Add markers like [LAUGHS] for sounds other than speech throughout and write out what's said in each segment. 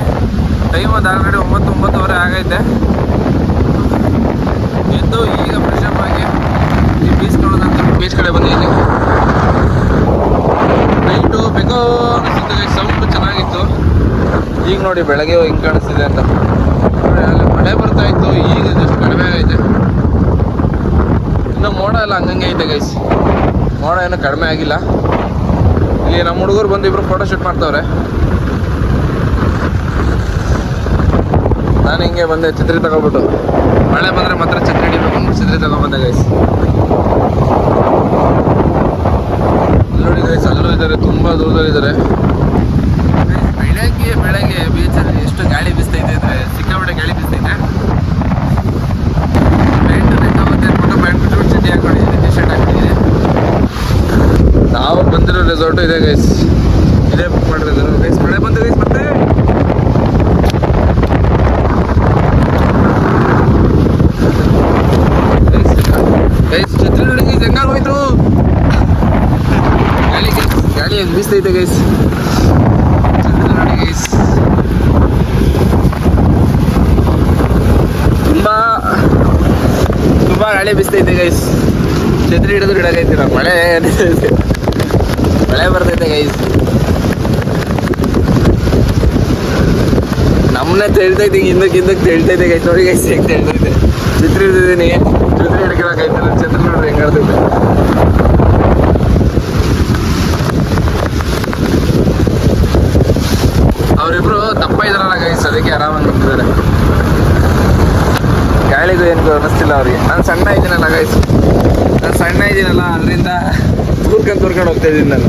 ಆಗೈತೆ ಟೈಮ್ ಅದು ಆಲ್ರೆಡಿ ಒಂಬತ್ತು ಒಂಬತ್ತುವರೆ ಆಗೈತೆ. ಎದ್ದು ಈಗ ಫ್ರೆಶಪ್ ಆಗಿ ಈ ಬೀಚ್ ಕಡೆ ಬೀಚ್ ಕಡೆ ಬಂದಿದ್ದೀನಿ ನೈಟು ಬೇಕೋ ಅನಿಸುತ್ತೆ ಸೌಂಡ್ ಚೆನ್ನಾಗಿತ್ತು. ಈಗ ನೋಡಿ ಬೆಳಗ್ಗೆ ಹಿಂಗೆ ಕಾಣಿಸ್ತಿದೆ ಅಂತ. ನೋಡಿ ಅಲ್ಲಿ ಮಳೆ ಬರ್ತಾ ಇತ್ತು ಈಗ ಜಸ್ಟ್ ಕಡಿಮೆ ಆಗೈತೆ. ಇನ್ನು ಮೋಡ ಎಲ್ಲ ಹಂಗಂಗೆ ಐತೆ ಗೈಸ್ ಮೋಡ ಏನೂ ಕಡಿಮೆ ಆಗಿಲ್ಲ. ಇಲ್ಲಿ ನಮ್ಮ ಹುಡುಗರು ಬಂದಿಬ್ರು ಫೋಟೋಶೂಟ್ ಫೋಟೋ ಮಾಡ್ತಾವ್ರೆ. ನಾನು ಹಿಂಗೆ ಬಂದೆ, ಛತ್ರಿ ತಗೊಬಿಟ್ಟು ಮಳೆ ಬಂದರೆ ಮಾತ್ರ ಛತ್ರಿ ಹಿಡಿಬೇಕು ಅಂದ್ಬಿಟ್ಟು ಛತ್ರಿ ತಗೊಬಂದೆ ಗೈಸ್ ನೋಡಿ ಗೈಸ್ ಅಲ್ಲೂ ಇದ್ದಾರೆ, ತುಂಬ ದೂರದಲ್ಲಿದ್ದಾರೆ. ಬೆಳಗ್ಗೆ ಬೆಳಗ್ಗೆ ಬೀಚಲ್ಲಿ ಎಷ್ಟು ಗಾಳಿ ಬೀಸ್ತೈತೆ ಅಂದರೆ ಸಿಕ್ಕಾಪಟ್ಟೆ ಗಾಳಿ ಬೀಸ್ತೈತೆ ಚಡ್ಡಿ ಹಾಕೊಂಡಿದ್ದೀನಿ ಟಿ ಶರ್ಟ್ ನಾವು ಬಂದಿರೋ ರೆಸಾರ್ಟು ಇದೆ ಗೈಸ್ ಇದೇ ಬುಕ್ ಮಾಡಿರೋದು. ಗೈಸ್ ಮಳೆ ಬಂದ ಗೈಸ್ ಛತ್ರಿ ನೋಡಿ ಗೈಸ್ ಹೆಂಗಾರು ಹೋಯ್ತು ಗಾಳಿ ಹೆಂಗ್ ಬೀಸ್ತೈತೆ ಗೈಸ್ ನೋಡಿ ಗೈಸ್ ತುಂಬಾ ತುಂಬಾ ಗಾಳಿ ಬೀಸ್ತೈತೆ ಗೈಸ್ ಛತ್ರಿ ಹಿಡಿದ್ರು ಹಿಡಕೈತಿರ ಮಳೆ ನಿಂತೈತೆ. ಮಳೆ ಬರ್ತೈತೆ ಗೈಸ್ ನಮ್ಮನ್ನ ತೇಳ್ತೈತೆ ಹಿಂದಕ್ಕೆ ಹಿಂದಕ್ಕೆ ತೇಳ್ತೈತೆ ಗೈಸ್ ನೋಡಿ ಗೈಸ್ ಹೆಂಗ್ ತೇಳ್ತೈತೆ ಛತ್ರಿ ಹಿಡಿದಿದ್ದೀನಿ ಛತ್ರಿ ಹಿಡ್ಕೊಳಕೈತಿಲ್ಲ ಛತ್ರಿ ನೋಡ್ರಿ ಹೆಂಗ್ ಹೋಗ್ತಾ ಇದ್ದೀನಿ ನಾನು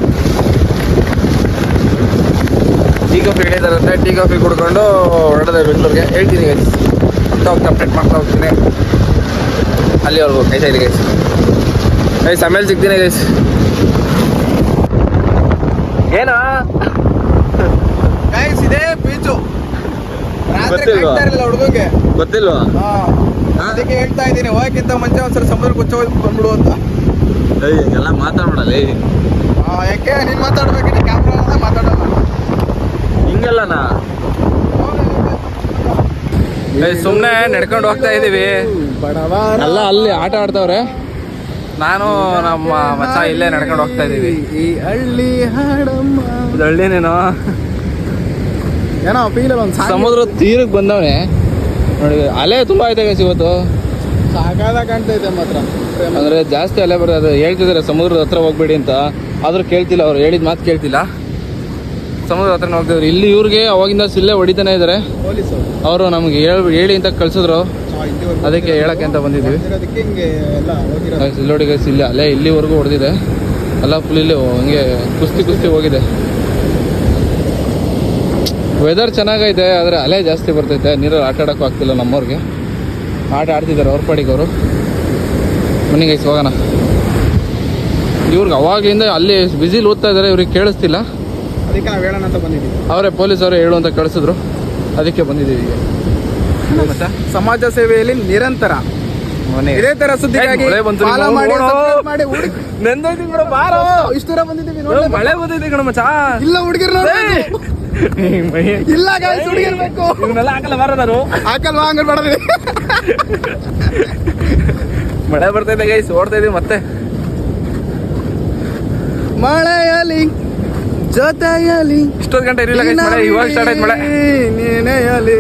ಟೀ ಕಾಫಿ ಹೇಳಿದಾರಂತೆ ಟೀ ಕಾಫಿ ಕುಡ್ಕೊಂಡು ಹೊರಡದೆ ಬೆಂಗಳೂರಿಗೆ ಹೇಳ್ತೀನಿ ಗೈಸ್ ಹೋಗ್ತಾ ಹೋಗ್ತಾ ಅಪ್ಡೇಟ್ ಮಾಡ್ತಾ ಹೋಗ್ತೀನಿ. ಅಲ್ಲಿವರೆಗೂ ಕೈ ಇದೆ ಗೈಸ್ ಗೈಸ್ ಆಮೇಲೆ ಸಿಗ್ತೀನಿ ಗೈಸ್ ಏನೋ? ಗೈಸ್ ಇದೇ ಬೀಚು ಹುಡುಗಗೆ. ಗೊತ್ತಿಲ್ವಾ? ಹಾ? ಅದಕ್ಕೆ ಹೇಳ್ತಾ ಇದ್ದೀನಿ ಹೋಗಕ್ಕಿಂತ ಮುಂಚೆ ಒಂದ್ಸಲ ಸಮುದ್ರ ಕುಚ್ಚ ಹೋಗಿ ಬಂದ್ಬಿಡು ಅಂತ. ಏಯ್ ಎಲ್ಲ ಮಾತಾಡ್ಬಿಡಲ್ಲ ಏಯ್ ಆ, ಯಾಕೆ? ನೀನ್ ಮಾತಾಡ್ಬೇಕು ಕ್ಯಾಮ್ರಾ ಮಾತಾಡಲ್ಲ ಹಿಂಗಲ್ಲನಾ ಸುಮ್ಮನೆ ನಡ್ಕೊಂಡು ಹೋಗ್ತಾ ಇದೀವಿ. ಎಲ್ಲ ಅಲ್ಲಿ ಆಟ ಆಡ್ತಾವ್ರೆ? ನಾನು ನಮ್ಮ ಮಚ ಇಲ್ಲೇ ನಡ್ಕೊಂಡು ಹೋಗ್ತಾ ಇದೀವಿ. ಈ ಹಳ್ಳಿ ಹಾಡಮ್ಮ. ಇದು ಹಳ್ಳಿನೇನೋ? ಏನೋ ಫೀಲ್ ಒಂದು ಸಮುದ್ರ ತೀರಕ್ಕೆ ಬಂದವನೇ. ನೋಡಿ ಅಲೆ ತುಂಬಾ ಐತೆ ಗೈಸ್ ಇವತ್ತು. ಸಾಕಾದ ಕಾಣ್ತೈತೆ ಮಾತ್ರ. ಅಂದ್ರೆ ಜಾಸ್ತಿ ಅಲೆ ಬರೋದು ಹೇಳ್ತಿದ್ದಾರೆ ಸಮುದ್ರದ ಹತ್ರ ಹೋಗ್ಬೇಡಿ ಅಂತ. ಆದ್ರೂ ಕೇಳ್ತಿಲ್ಲ ಅವ್ರು, ಹೇಳಿದ ಮಾತು ಕೇಳ್ತಿಲ್ಲ. ಸಮುದ್ರ ಹತ್ರ ಹೋಗ್ತಿದ್ರು. ಇಲ್ಲಿ ಇವ್ರಿಗೆ ಅವಾಗಿಂದ ಸಿಲ್ಲೆ ಹೊಡಿತಾನೆ ಇದ್ದಾರೆ ಅವರು ನಮ್ಗೆ ಹೇಳ್ ಅಂತ ಕಳ್ಸಿದ್ರು. ಅದಕ್ಕೆ ಹೇಳಕ್ಕೆ ಅಂತ ಬಂದಿದ್ವಿ. ಅದಕ್ಕೆ ಹಿಂಗೆ ಎಲ್ಲ ಹೋಗಿರೋದು ಗೈಸ್ ಇಲ್ಲಿ ನೋಡಿ ಗೈಸ್ ಇಲ್ಲಿ ಅಲ್ಲೇ ಇಲ್ಲಿವರೆಗೂ ಹೊಡೆದಿದೆ. ಅಲ್ಲ ಫುಲ್ ಇಲ್ಲಿ ಹಂಗೆ ಕುಸ್ತಿ ಕುಸ್ತಿ ಹೋಗಿದೆ. ವೆದರ್ ಚೆನ್ನಾಗೈತೆ, ಆದರೆ ಅಲೆ ಜಾಸ್ತಿ ಬರ್ತೈತೆ. ನೀರಲ್ಲಿ ಆಟ ಆಡೋಕ್ಕೂ ಆಗ್ತಿಲ್ಲ ನಮ್ಮವ್ರಿಗೆ. ಆಟ ಆಡ್ತಿದ್ದಾರೆ ಅವ್ರ ಪಾಡಿಗೆ ಅವರು. ಬನ್ನಿ ಗೈಸ್ ಹೋಗೋಣ. ಇವ್ರಿಗೆ ಅವಾಗಲಿಂದ ಅಲ್ಲಿ ಬಿಸಿಲು ಓದ್ತಾ ಇದ್ದಾರೆ ಇವ್ರಿಗೆ ಕೇಳಿಸ್ತಿಲ್ಲ. ಅದಕ್ಕೆ ನಾವು ಹೇಳೋಣ ಅಂತ ಬಂದಿದ್ದೀವಿ. ಅವರೇ ಪೊಲೀಸರು ಹೇಳು ಅಂತ ಕಳಿಸಿದ್ರು. ಅದಕ್ಕೆ ಬಂದಿದ್ದೀವಿ ಈಗ. ಸಮಾಜ ಸೇವೆಯಲ್ಲಿ ನಿರಂತರ. ಮನೆ. ಇದೇ ತರ ಸುದ್ದಿಗಾಗಿ ಮಳೆ ಬಂತು follow ನೀನು. ಮಾಡಿ ಮಾಡಿ ಹುಡುಗಿ ನೆಂದೋಯ್ತು ಬಿಡು, ಬಾರೋ. ಇಷ್ಟು ದೂರ ಬಂದಿದ್ದೀವಿ ಮಳೆ ಬಂದೈತೆ ಕಣ ಮಚ್ಚ. ಇಲ್ಲ ಹುಡುಗಿರ್ ಇಲ್ಲ ಗಾಯ್ಸ್ ಹುಡುಗಿರ್ಬೇಕು ಇವನ್ನೆಲ್ಲ ಹಾಕಲ್ಲ ಬಾರದಾರು. ಹಾಕಲ್ವಾ ಹಂಗ ಬೇಡದ್ರಿ [LAUGHS] ಮಳೆ ಬರ್ತೈತೆ ಗೈಸ್ ಓಡ್ತಾ ಇದೀವಿ ಮತ್ತೆ. ಮಳೆಯಲಿ ಜೊತೆಯಲಿ ಇಷ್ಟೊಂದು ಗಂಟೆ ಇರಲಿಲ್ಲ ಗೈಸ್ ಮಳೆ ಇವಾಗ ಸ್ಟಾರ್ಟ್ ಆಯ್ತು ಮಳೆ. ನೀನೆಯಲಿ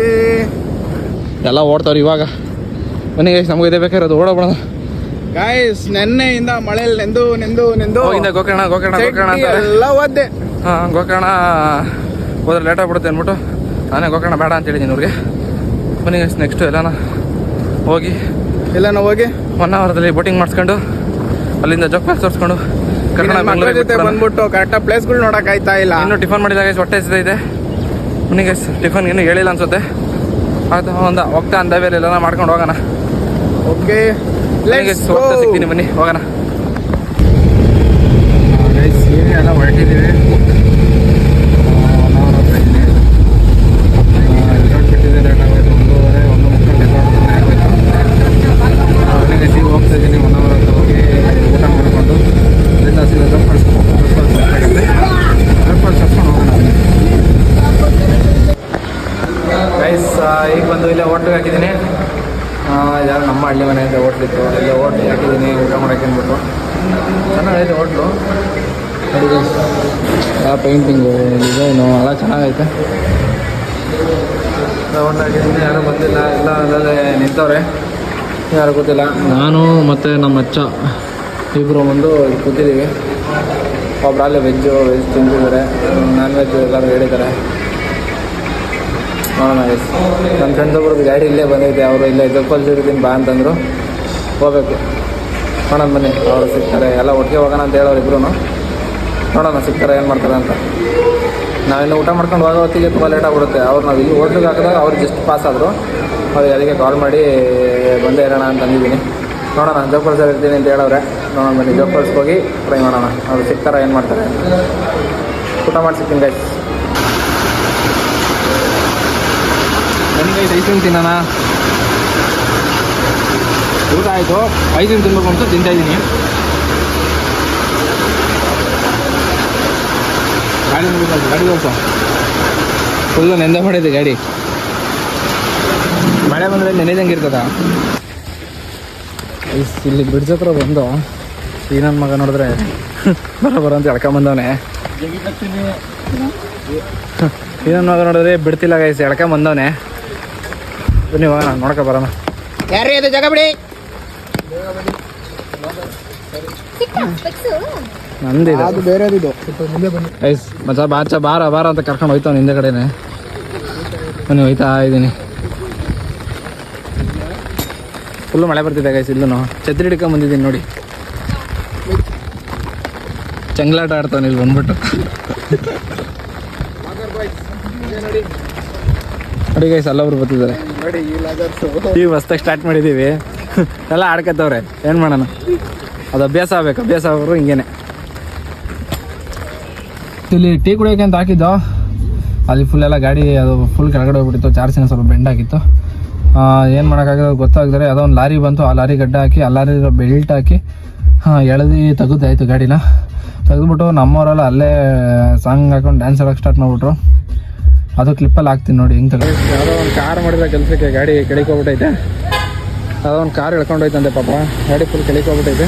ಎಲ್ಲ ಓಡ್ತಾವ್ರಿ ಇವಾಗ. ಬನ್ನಿ ಗೈಸ್ ನಮಗೆ ಇದೇ ಬೇಕಾಗಿರೋದು ಓಡೋಣ ಗಾಯ್ಸ್ ನೆನ್ನೆಯಿಂದ ಮಳೆಯಲ್ಲಿ ನೆಂದು ನೆಂದು ನೆಂದು. ಹೋಗಿಂದ ಗೋಕರ್ಣ ಗೋಕರ್ಣ ಗೋಕರ್ಣ ಅಂತ ಎಲ್ಲ ಓದ್ದೆ ಹಾಂ ಗೋಕರ್ಣ ಹೋದ್ರೆ ಲೇಟ್ ಆಗ್ಬಿಡುತ್ತೆ ಅಂದ್ಬಿಟ್ಟು. ನಾನೇ ಗೋಕರ್ಣ ಬೇಡ ಅಂತ ಹೇಳಿದ್ದೀನಿ ಅವ್ರಿಗೆ ಬನ್ನಿ ಗೈಸ್ ನೆಕ್ಸ್ಟು ಎಲ್ಲನ. ಹೋಗಿ. ಎಲ್ಲ ನಾವು ಹೋಗಿ ಒನ್ ಅವರ್ದಲ್ಲಿ ಬೋಟಿಂಗ್ ಮಾಡಿಸ್ಕೊಂಡು ಅಲ್ಲಿಂದ ಜೊಕ್ ಪಾಸ್ ತೋರಿಸ್ಕೊಂಡು ಕರ್ನಾಟಕ ಜೊತೆ ಬಂದ್ಬಿಟ್ಟು ಕರೆಕ್ಟಾಗಿ ಪ್ಲೇಸ್ಗಳು ನೋಡಕ್ ಆಯ್ತಾ ಇಲ್ಲ? ಇನ್ನು ಟಿಫನ್ ಮಾಡಿದಾಗ ಗೈಸ್ ಹೊಟ್ಟೆ ಹಸಿದ ಇದೆ? ಗೈಸ್ ಟಿಫನ್ ಇನ್ನೂ ಹೇಳಿಲ್ಲ ಅನ್ಸುತ್ತೆ? ಆಯ್ತು ಒಂದು ಹೋಗ್ತಾ ಅಂದ ಬೇರೆ ಎಲ್ಲ ಮಾಡ್ಕೊಂಡು ಹೋಗೋಣ. ಓಕೆ ಸಿಗ್ತೀನಿ ಬನ್ನಿ ಹೋಗೋಣ. ಗೈಸ್ ಎಲ್ಲ ಹೊರಟಿದ್ದೀವಿ ಒನ್ ಅವರ್ ಹತ್ರ ಇದ್ದೀನಿ ರೆಸಾರ್ಟ್ ಬಿಟ್ಟಿದ್ದೆ ಲೇಟ್ ಆಗೋಯ್ತು ಒಂದೂವರೆ ಒಂದು ಮುಕ್ಕಾಲು ರೆಸಾರ್ಟ್ ಆಗಬೇಕು ಈಗ ಹೋಗ್ತಾ ಇದ್ದೀನಿ ಒನ್ ಅವರ್ ಹತ್ರ ಹೋಗಿ ಊಟ ಮಾಡಿಕೊಂಡು ಅಲ್ಲಿಂದ ಸೀದಾ ಜೋಪಾಲ್ ಜೋಪಾಲ್ ತರ್ಸ್ಕೊಂಡು ಹೋಗೋಣ ಗೈಸ್ ಈಗ ಬಂದು ಇಲ್ಲೇ ಹೋಟ್ಲಿಗೆ ಹಾಕಿದ್ದೀನಿ ಯಾರು ನಮ್ಮ ಹಳ್ಳಿ ಮನೆ ಅಂತ ಹೋಟ್ಲಿತ್ತು ಇಲ್ಲೇ ಹೋಟ್ಲಿಗೆ ಹಾಕಿದ್ದೀನಿ ಊಟ ಮಾಡೋಕೆ ಅಂದ್ಬಿಟ್ಟು ಚೆನ್ನಾಗೈತೆ ಹೋಟ್ಲು ನೋಡಿ ಗೈಸ್ ಆ ಪೇಂಟಿಂಗು ಡಿಸೈನು ಎಲ್ಲ ಚೆನ್ನಾಗೈತೆ. ಯಾರು ಬಂದಿಲ್ಲ, ಎಲ್ಲ ಅಂದರೆ ನಿಂತವ್ರೆ. ಯಾರು ಗೊತ್ತಿಲ್ಲ. ನಾನು ಮತ್ತು ನಮ್ಮ ಅಚ್ಚ ಇಬ್ಬರು ಬಂದು ಕೂತಿದ್ದೀವಿ ಒಬ್ರು ಅಲ್ಲಿ ವೆಜ್ಜು ವೆಜ್ ತಿಂತಿದ್ದಾರೆ ನಾನ್ ವೆಜ್ ಎಲ್ಲರೂ ಹೇಳಿದ್ದಾರೆ. ನೋಡೋಣ ಎಸ್ ನನ್ನ ಫ್ರೆಂಡ್ ಒಬ್ರದ್ದು ಗಾಡಿ ಇಲ್ಲೇ ಬಂದೈತೆ ಅವರು ಇಲ್ಲೇ ಜಪ್ಪಲ್ ಸಿಗ್ತೀನಿ ಬಾ ಅಂತಂದರು. ಹೋಗ್ಬೇಕು. ನೋಡೋಣ ಬನ್ನಿ, ಅವರು ಸಿಗ್ತಾರೆ. ಎಲ್ಲ ಒಟ್ಟಿಗೆ ಹೋಗೋಣ ಅಂತ ಹೇಳೋರು ಇಬ್ರು ನೋಡೋಣ ಸಿಗ್ತಾರೆ ಏನು ಮಾಡ್ತಾರೆ ಅಂತ. ನಾವಿನ್ನು ಊಟ ಮಾಡ್ಕೊಂಡು ಹೋಗೋ ಹೊತ್ತಿಗೆ ತುಂಬ ಲೇಟ್ ಆಗ್ಬಿಡುತ್ತೆ. ಅವ್ರು ನಾವು ಇಲ್ಲಿ ಹೋಟ್ಲಿಗೆ ಹಾಕಿದಾಗ ಅವ್ರು ಜಸ್ಟ್ ಪಾಸ್ ಆದರು. ಅವ್ರಿಗೆ ಅದಕ್ಕೆ ಕಾಲ್ ಮಾಡಿ, ಬಂದೇ ಇರೋಣ ಅಂತ ಅಂದಿದ್ದೀನಿ. ನೋಡೋಣ ಜೋಪಾಲ್ಸ್ ಇರ್ತೀನಿ ಅಂತ ಹೇಳವ್ರೆ. ನೋಡೋಣ, ಬನ್ನಿ ಜೋಪಾಲ್ಸ್ಗೆ ಹೋಗಿ ಟ್ರೈ ಮಾಡೋಣ. ಅವ್ರು ಸಿಗ್ತಾರ ಏನು ಮಾಡ್ತಾರೆ? ಊಟ ಮಾಡ್ಸಿಕ್ತೀನಿ ಗೈಸ್ ಗೈಸ್ ಐಸ್ ಕ್ರೀಮ್ ತಿನ್ನೋಣ. ಊಟ ಆಯಿತು. ಐಸ್ ಕ್ರೀಮ್ ತಿನ್ಬೇಕು ಅಂತ ತಿಂತಾ ಇದ್ದೀನಿ. ಗಾಡಿ ಮುಗಿದ ಗಾಡಿ ಹೋಗ ಫುಲ್ಲು ನೆಂದ ಮಾಡಿದೆ ಗಾಡಿ. ಮಳೆ ಬಂದರೆ ನೆನೆದಂಗೆ ಇರ್ತದ. ಇಲ್ಲಿ ಬ್ರಿಡ್ಜ್ ಹತ್ರ ಬಂದು ಈ ನನ್ನ ಮಗ ನೋಡಿದ್ರೆ [LAUGHS] ಬರ ಬರ ಅಂತ ಎಳ್ಕೊಂಬಂದವನೆ. ಈ ನನ್ನ ಮಗ ನೋಡಿದ್ರೆ ಬಿಡ್ತಿಲ್ಲ ಗೈಸ್ ಎಳ್ಕೊಂಬಂದವನೆ. ಬನ್ನಿ ಹೋಗೋಣ ನೋಡ್ಕೊ ಬರೋಣ. ಯಾರೇ ಇದು ಜಾಗ ಬಿಡಿ. ನಂದಿದೆ. ಅದು ಬೇರೆದಿದು. ಐಸ್ ಮಚ್ಚ ಬಾಚ ಬಾರ ಬಾರ ಅಂತ ಕರ್ಕೊಂಡು ಹೋಯ್ತಾವ ಹಿಂದೆ ಕಡೆನೆ. ಬನ್ನಿ ಹೋಯ್ತಾ ಇದ್ದೀನಿ ಫುಲ್ಲು ಮಳೆ ಬರ್ತಿದೆ ಗೈಸ್ ಇಲ್ಲೂ ಛತ್ರಿ ಹಿಡ್ಕೊಂಡ್ ಬಂದಿದ್ದೀನಿ ನೋಡಿ. ಚಂಗ್ಲಾಟ ಆಡ್ತಾನೆ ಇಲ್ಲಿ ಬಂದ್ಬಿಟ್ಟು. ನೋಡಿ ಗೈಸ್ ಅಲ್ಲೊಬ್ರು ಬರ್ತಿದ್ದಾರೆ. ನೋಡಿ ಈ ಈಗ ಹೊಸ್ದಾಗಿ ಸ್ಟಾರ್ಟ್ ಮಾಡಿದ್ದೀವಿ [LAUGHS] ಎಲ್ಲ ಆಡ್ಕತ್ತವ್ರೆ. ಏನು ಮಾಡೋಣ? ಅದು ಅಭ್ಯಾಸ ಆಗ್ಬೇಕು ಅಭ್ಯಾಸ ಆಗೋರು ಹಿಂಗೇನೆ. ಇಲ್ಲಿ ಟೀ ಕುಡಿಯೋಕೆ ಅಂತ ಹಾಕಿದ್ದು? ಅಲ್ಲಿ ಫುಲ್ ಎಲ್ಲ ಗಾಡಿ ಅದು ಫುಲ್ ಕೆಳಗಡೆ ಹೋಗ್ಬಿಟ್ಟಿತ್ತು ಚಾರ್ಜಿನ ಸ್ವಲ್ಪ ಬೆಂಡ್ ಆಗಿತ್ತು. ಏನು ಮಾಡೋಕ್ಕಾಗಲ್ಲ ಗೊತ್ತಾಗ್ದರೆ ಅದೊಂದು ಲಾರಿ ಬಂತು, ಆ ಲಾರಿ ಗಡ್ಡ ಹಾಕಿ, ಆ ಲಾರಿ ಬೆಲ್ಟ್ ಹಾಕಿ ಎಳೆದು ತೆಗೆದಾಯಿತು ಗಾಡಿನ. ತೆಗೆದ್ಬಿಟ್ಟು ನಮ್ಮವರೆಲ್ಲ ಅಲ್ಲೇ ಸಾಂಗ್ ಹಾಕೊಂಡು ಡ್ಯಾನ್ಸ್ ಆಡೋಕೆ ಸ್ಟಾರ್ಟ್ ಮಾಡ್ಬಿಟ್ರು. ಅದು ಕ್ಲಿಪ್ಪಲ್ಲಿ ಹಾಕ್ತೀನಿ ನೋಡಿ, ಹೆಂಗೆ ತಗೋ. ಯಾವುದೋ ಒಂದು ಕಾರ್ ಮಾಡಿದ ಕೆಲಸಕ್ಕೆ ಗಾಡಿ ಕೆಳಕೋಗ್ಬಿಟ್ಟೈತೆ ಯಾವುದೋ ಒಂದು ಕಾರ್ ಎಳ್ಕೊಂಡೋಯ್ತಂತೆ ಪಾಪ. ಗಾಡಿ ಫುಲ್ ಕೆಳಕೋಗ್ಬಿಟ್ಟೈತೆ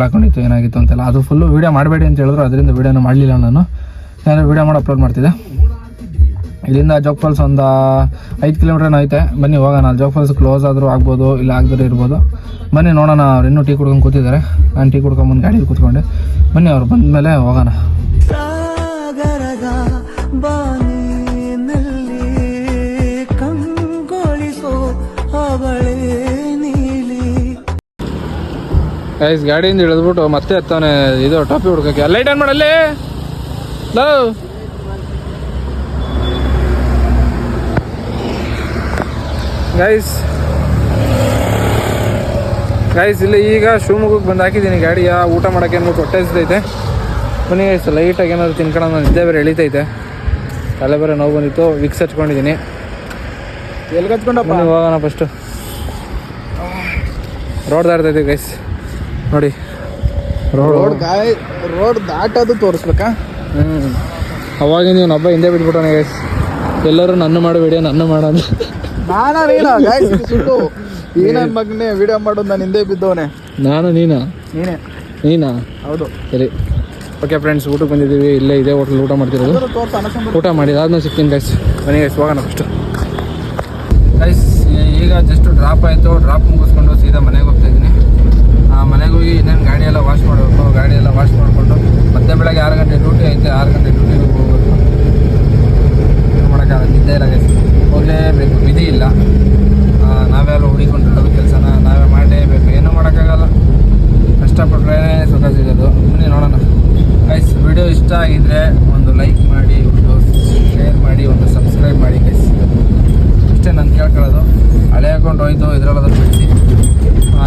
ಹಾಕೊಂಡಿತ್ತು, ಏನಾಗಿತ್ತು ಅಂತೆಲ್ಲ. ಅದು ಫುಲ್ಲು ವೀಡಿಯೋ ಮಾಡಬೇಡಿ ಅಂತ ಹೇಳಿದ್ರು, ಅದರಿಂದ ವೀಡಿಯೋನ ಮಾಡಲಿಲ್ಲ ನಾನು. ನಾನು ವೀಡಿಯೋ ಮಾಡಿ ಅಪ್ಲೋಡ್ ಮಾಡ್ತಿದ್ದೆ. ಇಲ್ಲಿಂದ ಜೋಗ್ ಫಾಲ್ಸ್ ಒಂದು ಐದು ಕಿಲೋಮೀಟರ್ ಐತೆ. ಬನ್ನಿ, ಹೋಗೋಣ. ಜೋಗ್ ಫಾಲ್ಸ್ ಕ್ಲೋಸ್ ಆದರೂ ಆಗ್ಬೋದು, ಇಲ್ಲ ಆಗದ್ರೆ ಇರ್ಬೋದು. ಬನ್ನಿ, ನೋಡೋಣ. ಅವ್ರು ಇನ್ನೂ ಟೀ ಕುಡ್ಕೊಂಡು ಕೂತಿದ್ದಾರೆ. ನಾನು ಟೀ ಕುಡ್ಕೊಂಬಂದು ಗಾಡೀಲಿ ಕೂತ್ಕೊಂಡೆ. ಬನ್ನಿ, ಅವ್ರು ಬಂದ ಮೇಲೆ ಹೋಗೋಣ ಬಾನಿನಲ್ಲಿ ಕಂಗೊಳಿಸೋ ಅವಳೇ. ಗೈಸ್ ಗಾಡಿಯಿಂದ ಇಳಿದ್ಬಿಟ್ಟು ಮತ್ತೆ ಎತ್ತಾನೆ ಇದು ಟಾಪಿ ಹುಡ್ಕಕ್ಕೆ. ಲೈಟ್ ಆನ್ ಮಾಡಲ್ಲಿ ಲವ್ ಗೈಸ್ ಗೈಸ್ ಇಲ್ಲಿ ಈಗ ಶಿವಮೊಗ್ಗಕ್ಕೆ ಬಂದು ಹಾಕಿದ್ದೀನಿ ಗಾಡಿಯ ಊಟ ಮಾಡೋಕ್ಕೆ ಅಂದ್ಬಿಟ್ಟು ಹೊಟ್ಟೆ ಹಸಿದೈತೆ ಬನ್ನಿ ಗೈಸ್ ಲೈಟಾಗಿ ಏನಾದ್ರು ತಿನ್ಕೊಳ್ಳೋಣ ನಿದ್ದೆ ಬೇರೆ ಎಳಿತೈತೆ. ತಲೆ ಬೇರೆ ನೋವು ಬಂದಿತ್ತು. ವಿಕ್ಸ್ ಹಚ್ಕೊಂಡಿದ್ದೀನಿ. ಎಲ್ಲಿ ಹೋಗೋಣ ಫಸ್ಟು ರೋಡ್ ದಾಡ್ತೈತೆ ಗೈಸ್ ನೋಡಿ. ರೋಡ್ ಗಾಯ ರೋಡ್ ದಾಟೋದು ತೋರಿಸ್ಬೇಕಾ? ಹ್ಞೂ ಅವಾಗ ನೀವು ಹಬ್ಬ ಹಿಂದೆ ಬಿಟ್ಬಿಟ್ಟೋಣ ಗೈಸ್ ಎಲ್ಲರೂ ನನ್ನ ಮಾಡು ವಿಡಿಯೋ ನನ್ನ ಮಾಡೋಣ ನಾನೇನೋ ನೀನ ಗಾಯ್ಸ್ [LAUGHS] ಸುಟ್ಟು. ಈ ನನ್ನ ಮಗನೇ ವಿಡಿಯೋ ಮಾಡೋದು ನಾನು ಹಿಂದೆ ಬಿದ್ದವನೇ. ನಾನು ನೀನಾ? ನೀನೇ. ನೀನಾ? ಹೌದು. ಸರಿ. ಓಕೆ ಫ್ರೆಂಡ್ಸ್ ಊಟಕ್ಕೆ ಬಂದಿದ್ದೀವಿ. ಇಲ್ಲೇ ಇದೇ ಹೋಟ್ಲ್ ಊಟ ಮಾಡ್ತಿರೋದು. ಊಟ ಮಾಡಿ ಅದನ್ನ ಸಿಗ್ತೀನಿ ಗೈಸ್ ಬನ್ನಿ ಗೈಸ್ ಹೋಗೋಣ ಫಸ್ಟು ಗೈಸ್ ಈಗ ಜಸ್ಟ್ ಡ್ರಾಪ್ ಆಯಿತು. ಡ್ರಾಪ್ ಮುಗಿಸ್ಕೊಂಡು ಸೀದಾ ಮನೆಗೆ ಹೋಗ್ತಾ ಇದ್ದೀನಿ. ಮನೆಗೆ ಹೋಗಿ ಇನ್ನೇನು ಗಾಡಿ ಎಲ್ಲ ವಾಶ್ ಮಾಡಬೇಕು, ಗಾಡಿ ಎಲ್ಲ ವಾಶ್ ಮಾಡಿಕೊಂಡು ಮತ್ತೆ ಬೆಳಗ್ಗೆ ಆರು ಗಂಟೆ ಡ್ಯೂಟಿ ಐತೆ, ಆರು ಗಂಟೆ ಡ್ಯೂಟಿಗೆ ಹೋಗ್ಬೇಕು. ಏನು ಮಾಡೋಕ್ಕಾಗಲ್ಲ, ನಿದ್ದೆ ಇಲ್ಲ ಹೋಗಲೇಬೇಕು ವಿಧಿ ಇಲ್ಲ. ನಾವೆಲ್ಲ ಹುಡಿಕೊಂಡಿರೋದು ಕೆಲಸನ, ನಾವೇ ಮಾಡಲೇಬೇಕು. ಏನೂ ಮಾಡೋಕ್ಕಾಗಲ್ಲ. ಕಷ್ಟಪಟ್ಟರೆ ಸುಖ ಸಿಗೋದು. ಬನ್ನಿ ನೋಡೋಣ. ಗೈಸ್ ವಿಡಿಯೋ ಇಷ್ಟ ಆಗಿದ್ದರೆ ಒಂದು ಲೈಕ್ ಮಾಡಿ, ಒಂದು ಶೇರ್ ಮಾಡಿ, ಒಂದು ಸಬ್ಸ್ಕ್ರೈಬ್ ಮಾಡಿ ಗೈಸ್ ಅಷ್ಟೇ ನಾನು ಕೇಳ್ಕೊಳ್ಳೋದು. ಹಳೆ ಅಕೌಂಟ್ ಹೋಯ್ತು, ಇದ್ರಲ್ಲಾದ್ರೂ ಬಿಡಿಸಿ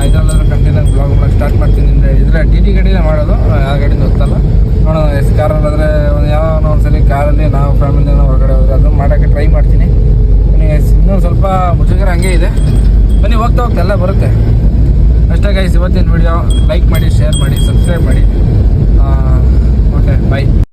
ಇದರಲ್ಲಾದ್ರೂ ಕಂಟಿನ್ಯೂ ಬ್ಲಾಗ್ ಮಾಡೋಕ್ಕೆ ಸ್ಟಾರ್ಟ್ ಮಾಡ್ತೀನಿ ಅಂದರೆ ಇದ್ರೆ ಟಿ ಟಿ ಗಾಡಿನೇ ಮಾಡೋದು, ಆ ಗಾಡಿ ಗೊತ್ತಲ್ಲ ನೋಡೋಣ, ಎಸ್ ಕಾರಲ್ಲಾದರೆ ಒಂದು ಯಾವ ಒಂದ್ಸಲಿ ಕಾರಲ್ಲಿ ನಾವು ಫ್ಯಾಮಿಲಿನ ಹೊರಗಡೆ ಹೋದ್ರೆ ಅದನ್ನು ಮಾಡೋಕ್ಕೆ ಟ್ರೈ ಮಾಡ್ತೀನಿ. ಇನ್ನೂ ಸ್ವಲ್ಪ ಮುಜುಗರ ಹಂಗೆ ಇದೆ. ಬನ್ನಿ, ಹೋಗ್ತಾ ಹೋಗ್ತಾ ಎಲ್ಲ ಬರುತ್ತೆ. ಅಷ್ಟೇ ಗೈಸ್ ಇವತ್ತಿನ ವಿಡಿಯೋ ಲೈಕ್ ಮಾಡಿ ಶೇರ್ ಮಾಡಿ ಸಬ್ಸ್ಕ್ರೈಬ್ ಮಾಡಿ. Okay bye